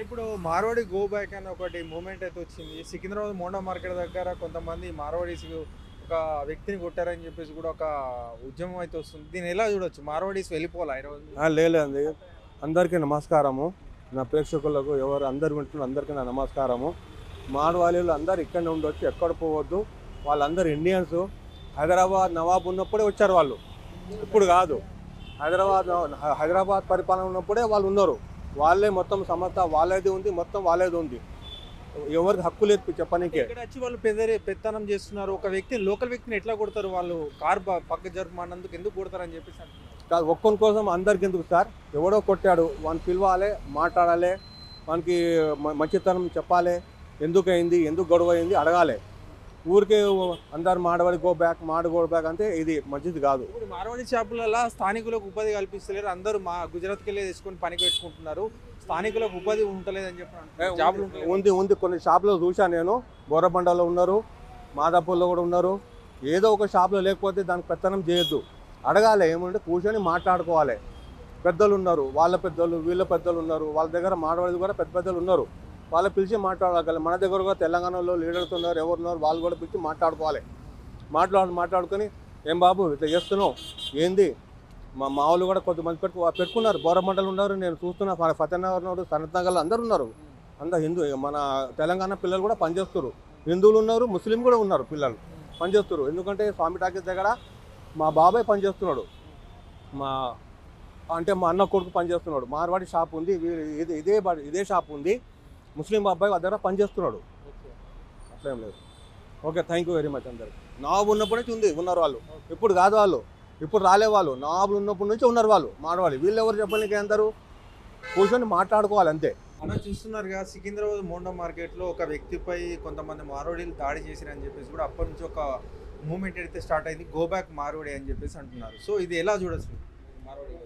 ఇప్పుడు Marwadi go back అని ఒకటి మూమెంట్ అయితే వచ్చింది. సికింద్రాబాద్ మోండా మార్కెట్ దగ్గర కొంతమంది మార్వాడీస్ ఒక వ్యక్తిని కొట్టారని చెప్పేసి కూడా ఒక ఉద్యమం అయితే వస్తుంది. దీన్ని ఎలా చూడొచ్చు? మార్వాడీస్ వెళ్ళిపోవాలి ఈరోజు లేదండి అందరికీ నమస్కారము. నా ప్రేక్షకులకు ఎవరు అందరు వింటున్న అందరికీ నా నమస్కారము. మానవాళీలు అందరు ఇక్కడనే ఉండొచ్చు ఎక్కడ పోవద్దు. వాళ్ళందరూ ఇండియన్స్. హైదరాబాద్ నవాబ్ ఉన్నప్పుడే వచ్చారు వాళ్ళు. ఇప్పుడు కాదు. హైదరాబాద్ హైదరాబాద్ పరిపాలన ఉన్నప్పుడే వాళ్ళు ఉన్నారు. వాళ్ళే మొత్తం సమస్త వాళ్ళేది ఉంది మొత్తం వాళ్ళేది ఉంది. ఎవరికి హక్కు లేదు చెప్పనీకే. ఇక్కడ వచ్చి వాళ్ళు పెద్దరి పెత్తనం చేస్తున్నారు. ఒక వ్యక్తిని లోకల్ వ్యక్తిని ఎట్లా కొడతారు వాళ్ళు? కార్ పక్క జరుపుమన్నందుకు ఎందుకు కొడతారని చెప్పేసి కాదు ఒక్కని కోసం అందరికి ఎందుకు సార్? ఎవడో కొట్టాడు వాడిని పిలవాలి మాట్లాడాలి వానికి మంచితనం చెప్పాలి ఎందుకు అయింది ఎందుకు గొడవ అయింది అడగాలి. ఊరికే అందరు మాడవాడి గో బ్యాక్ మాడ గో బ్యాక్ అంటే ఇది మంచిది కాదు. ఇప్పుడు మార్వాడి షాపులలో స్థానికులకు ఉపాధి కల్పిస్తలేరు. అందరూ మా గుజరాత్కి వెళ్ళి తీసుకొని పనికి పెట్టుకుంటున్నారు. స్థానికులకు ఉపాధి ఉంటలేదని చెప్పి. ఉంది ఉంది కొన్ని షాపులో చూశాను నేను. బోరబండలో ఉన్నారు మాదాపూర్లో కూడా ఉన్నారు. ఏదో ఒక షాప్లో లేకపోతే దానికి పెత్తనం చేయొద్దు. అడగాలి ఏమంటే కూర్చొని మాట్లాడుకోవాలి. పెద్దలు ఉన్నారు వాళ్ళ పెద్దలు వీళ్ళ పెద్దలు ఉన్నారు. వాళ్ళ దగ్గర మాట్లాడేది కూడా పెద్ద పెద్దలు ఉన్నారు. వాళ్ళు పిలిచి మాట్లాడగలి మన దగ్గర కూడా తెలంగాణలో లీడర్స్ ఉన్నారు ఎవరు ఉన్నారు వాళ్ళు కూడా పిలిచి మాట్లాడుకోవాలి. మాట్లాడు మాట్లాడుకొని ఏం బాబు ఇట్లా చేస్తున్నావు? ఏంది? మా మావులు కూడా కొంతమంది పెట్టు పెట్టుకున్నారు. బోరమండలు ఉన్నారు. నేను చూస్తున్నా ఫతేనగర్ ఉన్నారు సనత్ నగర్లో అందరు ఉన్నారు. అందరు హిందూ మన తెలంగాణ పిల్లలు కూడా పనిచేస్తారు హిందువులు ఉన్నారు ముస్లిం కూడా ఉన్నారు పిల్లలు పనిచేస్తారు ఎందుకంటే స్వామి టాకీస్ దగ్గర మా బాబాయ్ పనిచేస్తున్నాడు. మా అంటే మా అన్న కొడుకు పనిచేస్తున్నాడు. మార్వాడి షాప్ ఉంది ఇదే ఇదే ఇదే షాప్ ఉంది. ముస్లిం అబ్బాయి వాళ్ళ దగ్గర పనిచేస్తున్నాడు. అట్లేం లేదు. Okay thank you very much అందరికి. నవాబు ఉన్నప్పటి నుంచి ఉంది ఉన్నారు వాళ్ళు. ఇప్పుడు కాదు వాళ్ళు. ఇప్పుడు రాలే వాళ్ళు. నవాబులు ఉన్నప్పటి నుంచి ఉన్నారు వాళ్ళు మాడవాళ్ళు వీళ్ళు ఎవరు చెప్పడానికి అందరూ? కూర్చొని మాట్లాడుకోవాలి అంతే. అలా చూస్తున్నారుగా సికింద్రాబాద్ మోండా మార్కెట్లో ఒక వ్యక్తిపై కొంతమంది మారోడీలు దాడి చేసిరని చెప్పేసి కూడా అప్పటి నుంచి ఒక మూమెంట్ అయితే స్టార్ట్ అయింది గో బ్యాక్ మారోడి అని చెప్పేసి అంటున్నారు. సో ఇది ఎలా చూడొచ్చు? మారోడి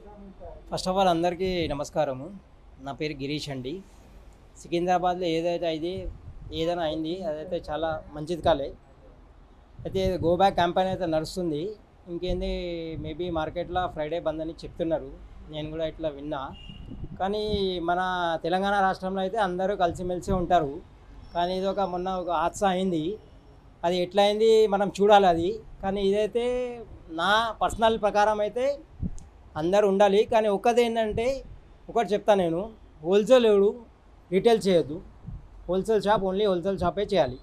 ఫస్ట్ ఆఫ్ ఆల్ అందరికీ నమస్కారము. నా పేరు గిరీష్ అండి. సికింద్రాబాద్లో ఏదైతే అయింది ఏదైనా అయింది అదైతే చాలా మంచిది కాలే. అయితే గో బ్యాక్ క్యాంపెయిన్ అయితే నడుస్తుంది. ఇంకేంది మేబీ మార్కెట్లో ఫ్రైడే బంద్ అని చెప్తున్నారు. నేను కూడా ఇట్లా విన్నా. కానీ మన తెలంగాణ రాష్ట్రంలో అయితే అందరూ కలిసిమెలిసి ఉంటారు. కానీ ఇది ఒక మొన్న ఒక హాత్సా అయింది. అది ఎట్లా అయింది మనం చూడాలి అది. కానీ ఇదైతే నా పర్సనల్ ప్రకారం అయితే అందరూ ఉండాలి. కానీ ఒక్కది ఏంటంటే ఒకటి చెప్తాను నేను. హోల్సేల్ రీటైల్ చేయొద్దు. హోల్సేల్ షాప్ ఓన్లీ హోల్సేల్ షాపే చేయాలి.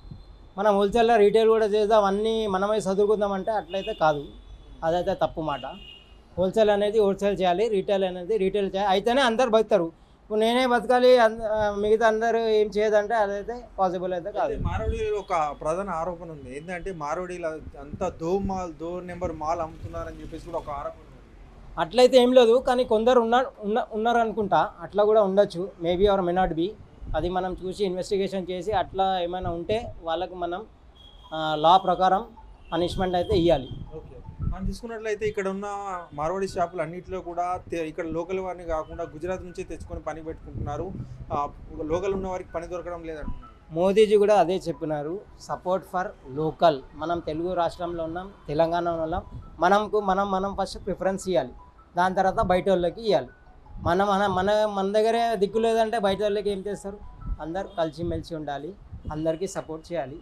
మనం హోల్సేల్లో రీటైల్ కూడా చేద్దాం అన్నీ మనమే చదువుకుందామంటే అట్లయితే కాదు. అదైతే తప్పు మాట. హోల్సేల్ అనేది హోల్సేల్ చేయాలి రీటైల్ అనేది రీటైల్ చేయాలి. అయితేనే అందరు బతుకుతారు. ఇప్పుడు నేనే బతకాలి అంద- మిగతా అందరూ ఏం చేయదంటే అదైతే పాసిబుల్ అయితే కాదు. మారోడీలో ఒక ప్రధాన ఆరోపణ ఉంది. ఏంటంటే మారోడీలు అంతా దో మాల్ దో నెంబర్ మాల్ అమ్ముతున్నారని చెప్పేసి కూడా ఒక ఆరోపణ ఉంది అట్లయితే ఏం లేదు కానీ కొందరు ఉన్న ఉన్న ఉన్నారు అనుకుంటా అట్లా కూడా ఉండొచ్చు. Maybe or may not be అది మనం చూసి ఇన్వెస్టిగేషన్ చేసి అట్లా ఏమైనా ఉంటే వాళ్ళకు మనం లా ప్రకారం పనిష్మెంట్ అయితే ఇవ్వాలి ఓకే. మనం చూసుకున్నట్లయితే ఇక్కడ ఉన్న మార్వాడి షాపులు అన్నింటిలో కూడా ఇక్కడ లోకల్ వారిని కాకుండా గుజరాత్ నుంచి తెచ్చుకొని పని పెట్టుకుంటున్నారు. లోకల్ ఉన్న వారికి పని దొరకడం లేదంటున్నారు. మోదీజీ కూడా అదే చెప్పినారు. సపోర్ట్ ఫర్ లోకల్ మనం తెలుగు రాష్ట్రంలో ఉన్నాం తెలంగాణలో ఉన్నాం. మనకు మనం మనం ఫస్ట్ ప్రిఫరెన్స్ ఇవ్వాలి దాని తర్వాత బయట వాళ్ళకి ఇవ్వాలి మన మన మన మన దగ్గరే దిక్కు లేదంటే బయట వాళ్ళకి ఏం చేస్తారు? అందరు కలిసిమెలిసి ఉండాలి. అందరికీ సపోర్ట్ చేయాలి.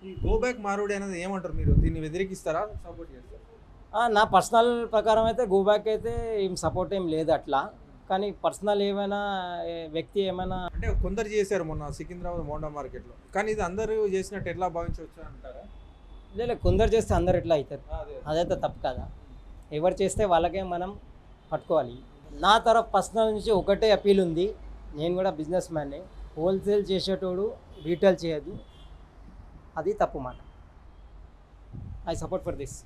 మారోడి అనేది ఏమంటారు మీరు? దీన్ని వ్యతిరేకిస్తారా? సపోర్ట్ చేస్తారా? నా పర్సనల్ ప్రకారం అయితే గో బ్యాక్ అయితే ఏం సపోర్ట్ ఏం లేదు అట్లా. కానీ పర్సనల్ ఏమైనా వ్యక్తి ఏమైనా అంటే కొందరు చేశారు మొన్న సికింద్రాబాద్ మోండా మార్కెట్లో. కానీ ఇది అందరూ చేసినట్టు ఎట్లా భావించవచ్చు అంటారా? లేదు కొందరు చేస్తే అందరు ఎట్లా అవుతారు? అదే. అదైతే తప్పు కదా? ఎవరు చేస్తే వాళ్ళకే మనం పట్టుకోవాలి. నా తరఫు పర్సనల్ నుంచి ఒకటే అపీల్ ఉంది. నేను కూడా బిజినెస్ మ్యాన్నే హోల్సేల్ చేసేటోడు రీటైల్ చేయదు. అది తప్పు మాట. I support for this.